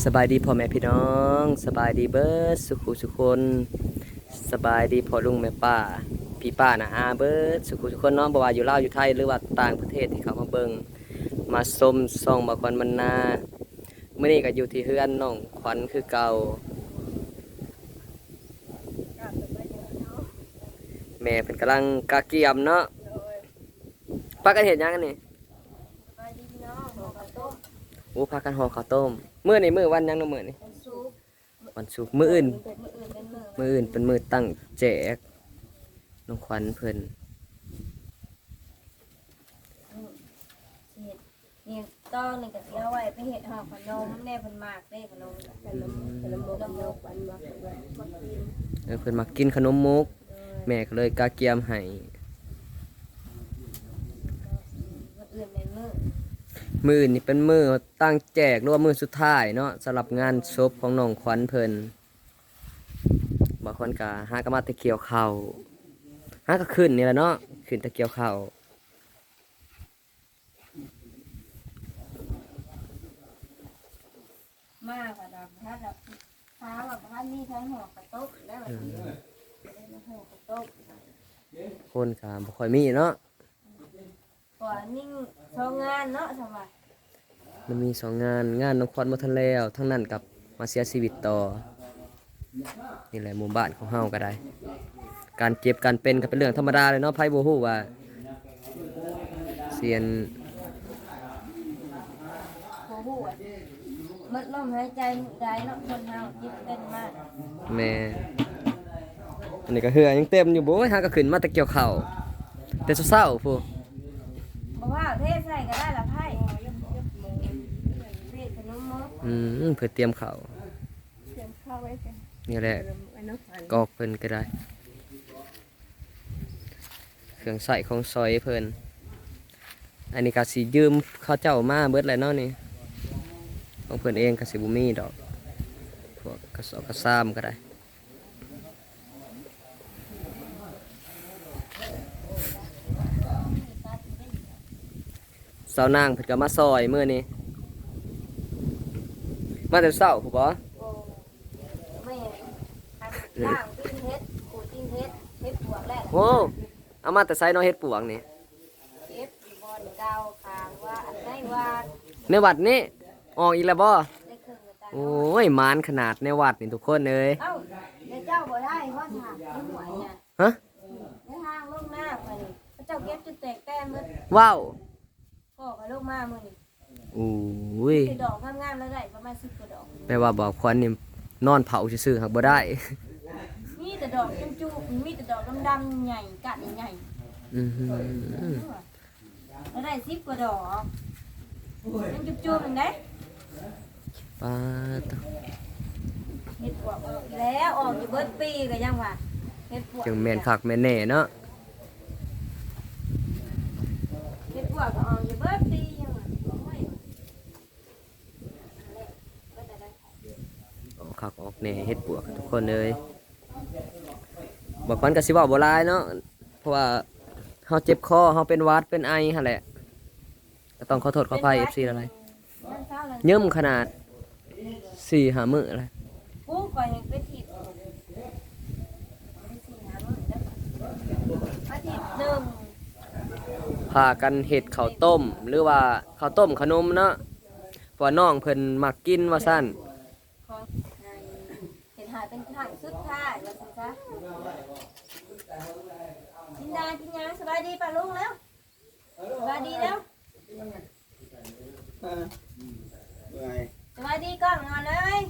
สบายดีพ่อแม่พี่น้อง สบายดีเบิร์ดสุขุสุคนสบายดีพ่อลุงแม่ป้า พี่ป้านะอาเบิร์ดสุขุสุคนน้องบ่ว่าอยู่ลาวอยู่ไทยหรือว่าต่างประเทศที่เขามาเบิ่งมาชมส่องบ่ควันมันนามื้อนี้ก็อยู่ที่เฮือนน้องขวัญคือเก่าแม่เพิ่นกำลังกะเกียมเนาะปากันเฮ็ดหยังกันนี่ โอ้พากันห่อข้าวต้มมื้อนี้มื้อวันหยังเนาะมื้อนี้วันศุกร์มื้ออื่นมื้ออื่นเป็นมื้อตั้งแจกน้องขวัญเพิ่นนี่ต้องนี่ก็สิเอาไว้ไปเฮ็ดห่อขนมแน่เพิ่นมากเด้ขนมขนมขนมขนมวันบ่มากินเออเพิ่นมากินขนมมุก แม่ก็เลยกาเกียมให้ มื้ออื่นในมื้อ มื้ออื่นนี่เป็นมื้อตั้งแจกหรือว่ามื้อสุดท้ายเนาะสำหรับงานศพของน้องขวัญเพิ่นบางคนก็หาก็มาแตะเกี่ยวข้าวหาก็ขึ้นนี่แหละเนาะขึ้นแตะเกี่ยวข้าวมากกว่าดอกถ้าดอกถ้าว่าบ้านนี้ใช้ห่อกระตุกแล้วแบบนี้ได้มาห่อกระตุกคนก็บ่ค่อยมีเนาะ ก่อนนิ่งโชว์งานเนาะสมัยมันมีสองงานงานน้องขวัญบ่ทันแล้วทั้งนั้นกับมาเสียชีวิตต่อนี่แหละหมู่บ้านของเฮาก็ได้ การเจ็บการเป็นก็เป็นเรื่องธรรมดาเลยเนาะไผบ่ฮู้ว่าเสียนโอ้โหมัดลมหายใจได้เนาะคนเฮาจิตเป็นมากแม่อันนี้ก็เหือยังเต็มอยู่โบ้ยหาก็ขึ้นมาแตะเกี่ยวเข่าวแต่เศร้าๆพู บอกว่าเทใส่ก็ได้ละไพ่เทขนมมกอืมเพื่อเตรียมเข่าวเตรียมข้าวไว้กันนี่แหละกอกเพิ่นก็ได้ เครื่องใส่ของซอยเพิ่นอันนี้ก็สิยืมเขาเจ้ามาเบิดแล้วเนาะนี่ของเพิ่นเองก็สิบ่มีดอกพวกกระสอบกระซ้ำก็ได้ สาวนางเพิ่นก็มาซอยมื้อนี้มาแต่เช้าผู้บ่โอ้ไม่ล่างติ้งเฮ็ดขูดติ้งเฮ็ดเฮ็ดปวกแรกโอ้เอามาแต่ไซเนาะเฮ็ดปวงนี่เฮ็ดบอลเกาคางว่าอันไหนว่าในวัดนี่ออกอีกแล้วบ่ได้ครึ่งกระตาโอ้ยมานขนาดในวัดนี่ทุกคนเอ้ยเอ้าเดี๋ยวเจ้าบ่ได้เพราะฉากไม่ไหวเนี่ยฮะในทางลงหน้าไปนี่พระเจ้าเก็บจุดแตกแต้มมืดว้าว ก็กับลูกมามือนี่โอ้ยคือดอกงามๆแล้วได้ประมาณสิบกว่าดอก แปลว่าบอกควันนี่นอนเผาซื่อๆหักบ่ได้ มีแต่ดอกจุ๊บๆมีแต่ดอกดำๆใหญ่กัดใหญ่อือหือแล้วได้สิบกว่าดอกมันจุ๊บๆมันได้ปาตะเฮ็ดปวกออกแล้วออกอยู่เบิดปีก็ยังว่าเฮ็ดปวกจังแม่นคักแม่นแน่เนาะเฮ็ดปวกก็ออกอยู่เบิดปียังว่าโอ้ยอันนี้เบิดแต่ได้ ออกคักออก แน่เฮ็ดปวกทุกคนเอ้ยบอกควันก็สิเว้าบ่หลายเนาะเพราะว่าเฮาเจ็บคอเฮาเป็นหวัดเป็นไอหั่นแหละก็ต้องขอโทษขออภัย FC อะไรมันเศร้าเลยเยิ่มขนาดสี่หามืออะไรกูก่อยยังไปถีบอาทิตย์หนึ่งพากันเห็ดข้าวต้ม หรือว่าข้าวต้มขนมเนาะเพราะว่าน้องเพิ่นมักกินว่าสั้น ของเห็นหายเป็นทางสุดท้ายว่าสิจ๊ะ กินดากินยังสบายดีป่ะลุงแล้วสบายดีแล้วสวัสดีก่อนนอนเลย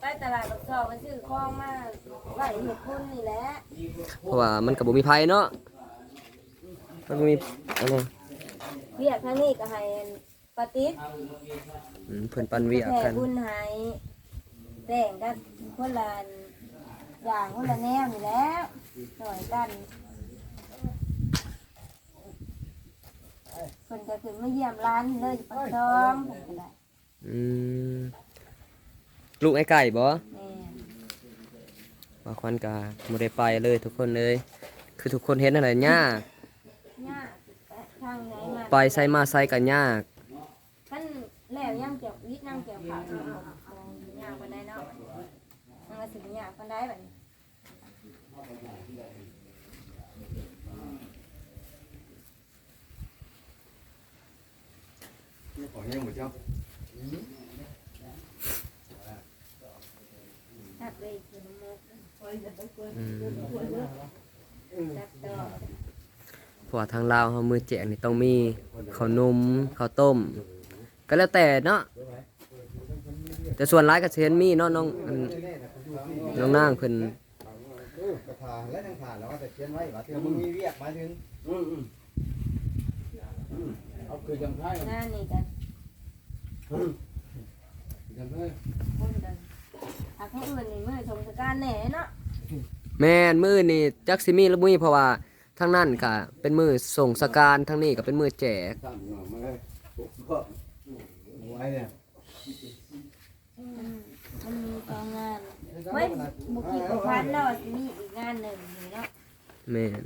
ไปตลาดบักซอกไปซื้อของมาไหวเห็ดพุ่นนี่แหละเพราะว่ามันกับบุมีไผเนาะมันบ่มีอะไรเวียกทางนี้ก็ให้ปาติดอืมเพิ่นปันเวียกแผ่กัน บุญให้ แต่งกันคนละอย่างคนละแนวนี่แหล้วหน่อยกันคนก็คือมาเยี่ยมร้านเลยปักซองเพิ่นก็ได้อืมลูกไอ้ไก่บ่แม่ว่าควันกาบ่ได้ไปเลยทุกคนเลยคือทุกคนเห็นอะไรยากย่าางไหนมา ไปใส่มาใส่กันยาก ขั้นแล้วย่างเกี่ยววิทย์ย่างเกี่ยวขาเนาะย่างปานใดเนาะมันก็สิบย่างปานใดแบบนี้ ขอแห้งหมดเจ้าตัดเลยคือทางลาวเฮามือแจกนี่ต้องมีข้าวนมข้าวต้ม ก็แล้วแต่เนาะแต่ส่วนหลายก็เห็นมีเนาะน้องอันน้องนางเพิ่นกระถาและทางผ่านแล้วก็จะเขียนไว้ว่าเธอมึงมีเรียกมาถึง เอาคือจังไพ่หน้านี่กันจังไพ่คนกันถ้าคนอื่นนี่มือชมสการแหน่เนาะแม่นมือนี่จักสิมีหรือบ่มีเพราะว่าทางนั้นก็เป็นมือส่งสการทางนี้ก็เป็นมือแจกสั่งหน่อมาเลยก็ไว้เนี่ยอืมมันมีกองงานไว้บุกี้กับพันแล้วสิมีอีกงานหนึ่งนี่เนาะแม่น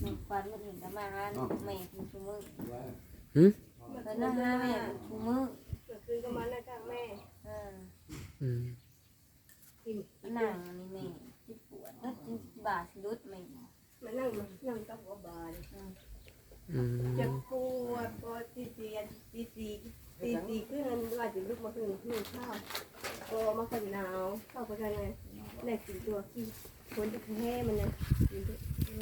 หนึ่งฟัน มาถึงจะมางานแม่คุณชูมือหึเพิ่นน่ะหาแม่ชูมือคือก็มาแล้วจากแม่เอออืมหนังนี่แม่ที่ปวดแล้วจนบาดรุดแม่มานั่งนั่งกับหัวบานอืมจะปวดปวดตีสี่ตีสี่ตีสี่ขึ้นเงินว่าจะลุกมาขึ้นนึ่งข้าวก็มาขันหนาวเข้าไปกันไงแรกกินตัวขี้คนจะแห้มันเนี่ย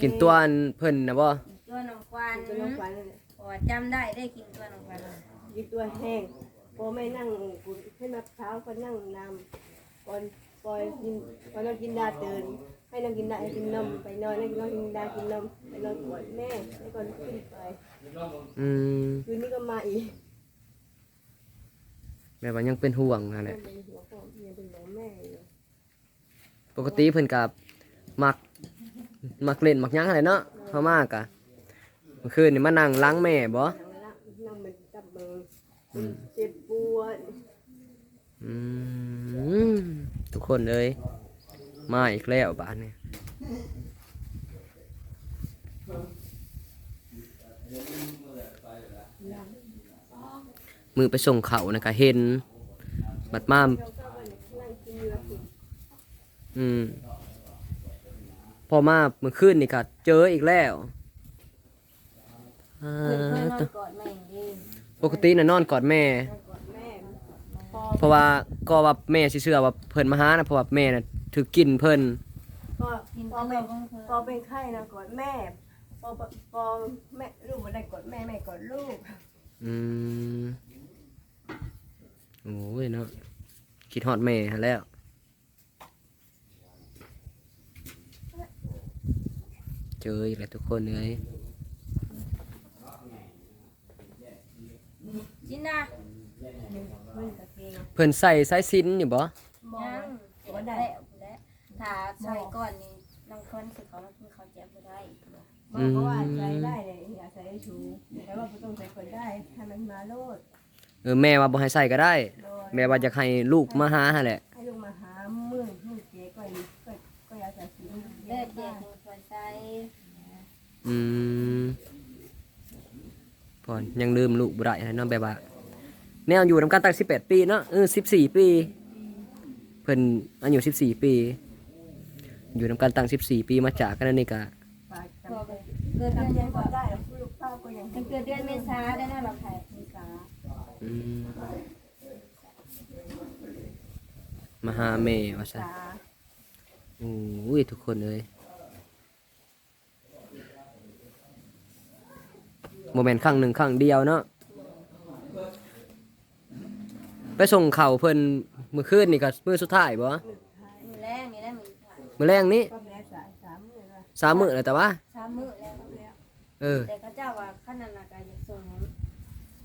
กินตัวอันเพิ่นน่ะบ่ ตัวน้องควันตัวน้องฟันเนี่ยพอจำได้ได้กินตัวน้องควันกินตัวแห้งพอไม่นั่งให้มะพร้าวก็นั่งนำก่อนก่อนกินก่อนนอนกินดาตื่นให้นั่งกินดาให้กินนมไปนอนให้นอนกินดากินนมไปนอนกอดแม่ให้ก่อนขึ้นไปอืมคืนนี้ก็มาอีกแม่ว่ายังเป็นห่วงนั่นแหเป็ละนหัวของยังเป็นหัวแม่อยู่ปกติเพิ่นก็มักมักเล่นมักหยังอะไรเนาะเฮามากะเมื่อคืนนี่มานั่งล้างแม่บ่นั่งมันจับมือเจ็บปวดอืมทุกคนเอ้ยมาอีกแล้วบ้านเนี้มือไปส่งเขานะก็เห็นบัดมามอืมพอมาเมื่อคืนนี่ก็เจออีกแล้ว เพิ่นเคยนอนกอดแม่ดีปกติน่ะนอนกอดแม่นั่งกอดแม่พอเพราะว่าก็ว่าแม่สิเชื่อว่าเพิ่นมาหานะเพราะว่าแม่น่ะถือกินเพิ่นก็พอวเป็นของเพิ่พอเป็นไข้นะกอดแม่พอพอแม่ลูกมาได้กอดแม่แม่กอดลูกอืมโอ้ยเนาะคิดฮอดแม่หั้นแล้ว เจออีกแล้วทุกคนเลย จินนะเพื่อนตะเกียงเพิ่นใส่สายสิญจนอยู่บ่มอยังงบ่ได้แล้วถ้าใส่ก่อนนี่น้องคนสิเขามากินข้าวแจ่วบ่ได้บอกเขาว่าใช้ได้เลยอยากใส่ให้ชูแต่ว่าไม่ต้องใส่คนได้ให้มันมาโลดเออแม่ว่าบ่ให้ใส่ก็ได้ โดยแม่ว่าอยากให้ลูกมาหาหั่นแหละ ให้ลูกมาหามือมือเจ๊ก็ก็ก็อยากใส่สีเลิกเด็กจังควรใส่อืมพ อนยังลืมลูกบ่ได้เนาะแบบว่าแนวอยู่นำกันตั้ง18 ปีเนาะเออ14 ปีเพิ่นอายุ14 ปี อยู่นำกันตั้ง14 ปีมาจากกันนั่นนี่ก็ปากพอจำเกิดเดือนทำยัยังงก่ก็อนได้แล้วลูกเต้าก็ยังมันเกิดเดือนเมษาได้นะเราไทยมีสาอืมมาหาแม่ว่าซั่นสาโอ้ยทุกคนเอ้ย โมเมนต์ครั้งหนึ่งครั้งเดียวเนาะไปส่งเข่าวเพิ่นมื้อคืนนี่ก็มื้อสุดท้ายบ่มือแรกนี่ได้มือถ่ายมื้อแรงนี้ก็แม่สายสามมือละสามมื้อแล้วแต่ว่าสามมือแล้วเออแต่เขาเจ้าว่าขั้นนั้นน่ะก็อยากส่งให้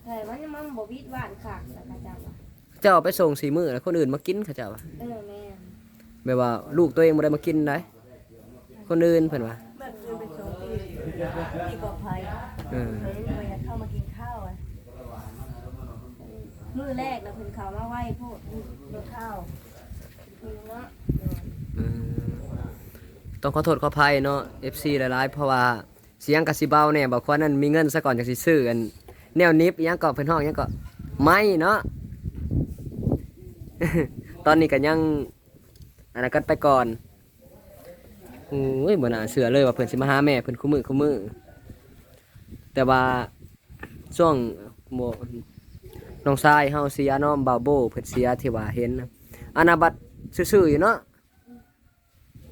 แต่มันยังมันบ่วิดหวานคักแต่เขาเจ้าว่าเจ้าเอาไปส่งสี่มื้อแล้วคนอื่นมากินเขาเจ้าว่าเออแม่นแบบว่าลูกตัวเองบ่ได้มากินได้คนอื่นเพิ่นว่า เมื่ออยเฮ้ยไม่อยากเข้ามากินข้าวอะมือแรกน่ะเพิ่นเข้ามาไหว้พูดกินข้าวคือเนาะเออต้องขอโทษขออภัยเนาะ FC หลายๆ เพราะว่าเสียงกะสิเบาแน่บอกว่านั้นมีเงินซะก่อนจังสิซื้อกันแนวนิบอิหยังก็เพิ่นห้องอิหยังก็ไม่เนาะ ตอนนี้ก็ยังอันนั้นกันไปก่อนโอ้ยบ่น่าเชื่อเลยว่าเพิ่นสิมาหาแม่เพิ่นคู่มือคู่มือ แต่ว่าช่วงโมน้องชายเฮาเสียเนาะบาวโบเพิ่นเสียที่ว่าเห็นนะอันนาบัดซื่อๆอยู่เนาะ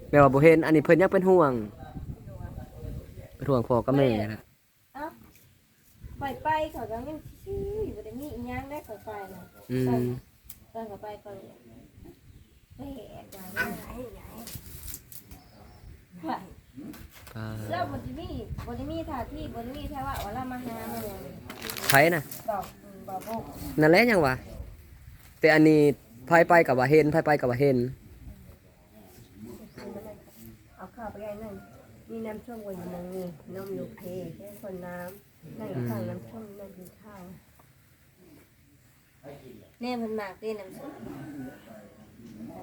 แม่ว่าบ่เห็นอันนี้เพิ่นยังเป็นห่วงเป็นห่วงพ่อกับแม่แหละปล่อยไปเขาก็ยังชื่ออยู่บ่ได้มีอีหยังได้เขาไปนะอืมตอนเขาไปก็เลยไปแหกว่าไม่ไหนไหนว่าอ่า แล้วบ่ได้มีบ่ได้มีท่าที่บ่ได้มีแค่ว่าว่าเรามาหามาเลยไผน่ะบอกอืมบอกบอกนั่นแหละยังวะแต่อันนี้ไผไปกับว่าเห็นไผไปกับว่าเห็น เอาข้าวไปให้นั่นมีน้ำช่วงวันอยู่มองนี่นมอยู่เพแค่คนน้ำนั่งอยู่ข้างน้ำช่วงนั่งกินข้าวแน่เพิ่นมากเด้น้ำส้ม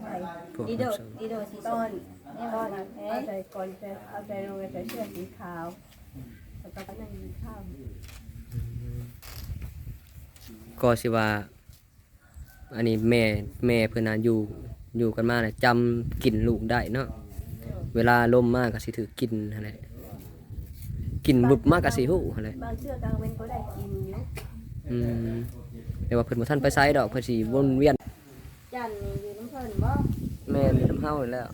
ไปพวกดีโดดีโดสีต้ส้นมแน่ต้เพิ่นนมากเอ้เอายใจก่อนจะเอาใจลงใส่เสื้อสีขาวแล้วก็นั่งกินข้าวก็สิว่า อันนี้แม่แม่เพิ่นน่ะอยู่อยู่กันมาน่ะจำกลิ่นลูกได้เนาะเวลาลมมากก็สิถือกินนั่นแหละกินบุบมากก็สิฮู้นั่นแหละบางเสื้อกลางเว้นก็ได้กินอยู่อืมแต่ว่าเพิ่นบ่ทันไปไสดอกเพิ่นสิวนเวียนจันนี่อยู่น้ำเพิ่นบ่แม่นอยู่น้ำเฮานี่แหล้ว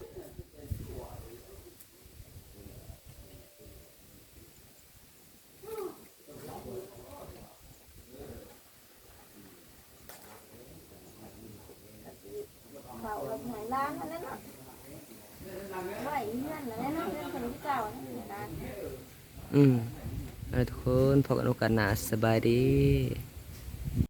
ล้างอันนั้นนาะไหวเฮือนแล้วเนาะเฮือนคนที่เก่านั่นนอืมทุกคนพบกันโอกาสหน้าสบายดี